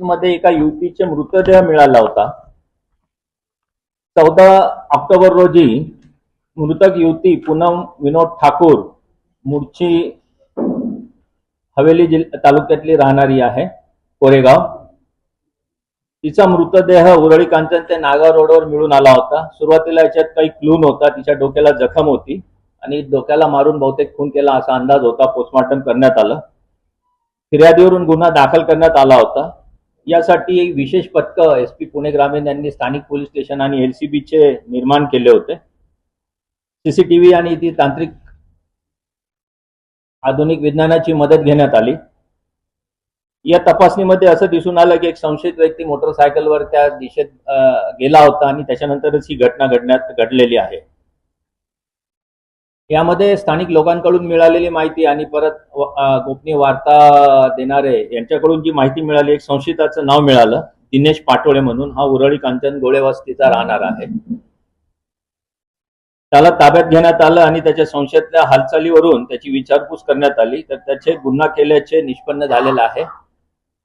मध्ये एका युवतीचे मृतदेह मिळाला होता. चौदा ऑक्टोबर रोजी मृतक युवती पूनम विनोद ठाकूर मूळची हवेली जिल्हा तालुक्यातली राहणारी आहे कोरेगाव. तिचा मृतदेह उरळी कांचन ते नागाव रोडवर मिळून आला होता. सुरुवातीला याच्यात काही क्लू नव्हता तिच्या डोक्याला जखम होती आणि डोक्याला मारून बहुतेक खून केला असा अंदाज होता पोस्टमॉर्टम करण्यात आलं. फिर्यादीवरून गुन्हा दाखल करण्यात आला होता. यासाठी एक विशेष पथक एस पी पुणे ग्रामीण यांनी स्थानिक पोलीस स्टेशन आणि एलसीबीचे निर्माण केले होते. सीसीटीव्ही आणि ती तांत्रिक आधुनिक विज्ञानाची मदत घेण्यात आली. या तपासणीमध्ये असं दिसून आलं की एक संशयित व्यक्ती मोटरसायकलवर त्या दिशेत गेला होता आणि त्याच्यानंतरच ही घटना घडण्यात घडलेली आहे. यामध्ये स्थानिक लोकांकडून मिळालेली माहिती आणि परत गोपनीय वार्ता देणारे यांच्याकडून जी माहिती मिळाली एक संशयिताचं नाव मिळालं दिनेश पाटोळे म्हणून. हा उरळी कांचन गोळेवस्तीचा राहणार आहे. त्याला ताब्यात घेण्यात आलं आणि त्याच्या संशयातल्या हालचालीवरून त्याची विचारपूस करण्यात आली. तर त्याचे गुन्हा केल्याचे निष्पन्न झालेलं आहे.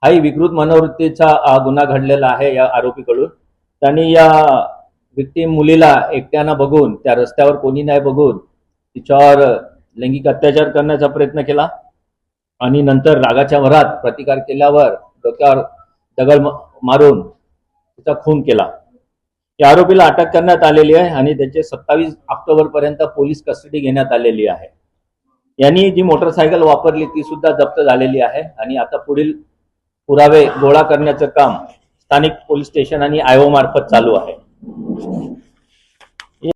हाही विकृत मनोवृत्तीचा गुन्हा घडलेला आहे या आरोपीकडून. त्यांनी या व्यक्ती मुलीला एकट्यानं बघून त्या रस्त्यावर कोणी नाही बघून तिच्यावर लैंगिक अत्याचार करण्याचा प्रयत्न केला. आणि नंतर रागाच्या वरात प्रतिकार केल्यावर डोक्यावर दगड मारून तिचा खून केला. या आरोपीला अटक करण्यात आलेली आहे आणि त्याचे सत्तावीस ऑक्टोबर पर्यंत पोलीस कस्टडी घेण्यात आलेली आहे. यांनी जी मोटरसायकल वापरली ती सुद्धा जप्त झालेली आहे. आणि आता पुढील पुरावे गोळा करण्याचं काम स्थानिक पोलीस स्टेशन आणि आयओ मार्फत चालू आहे.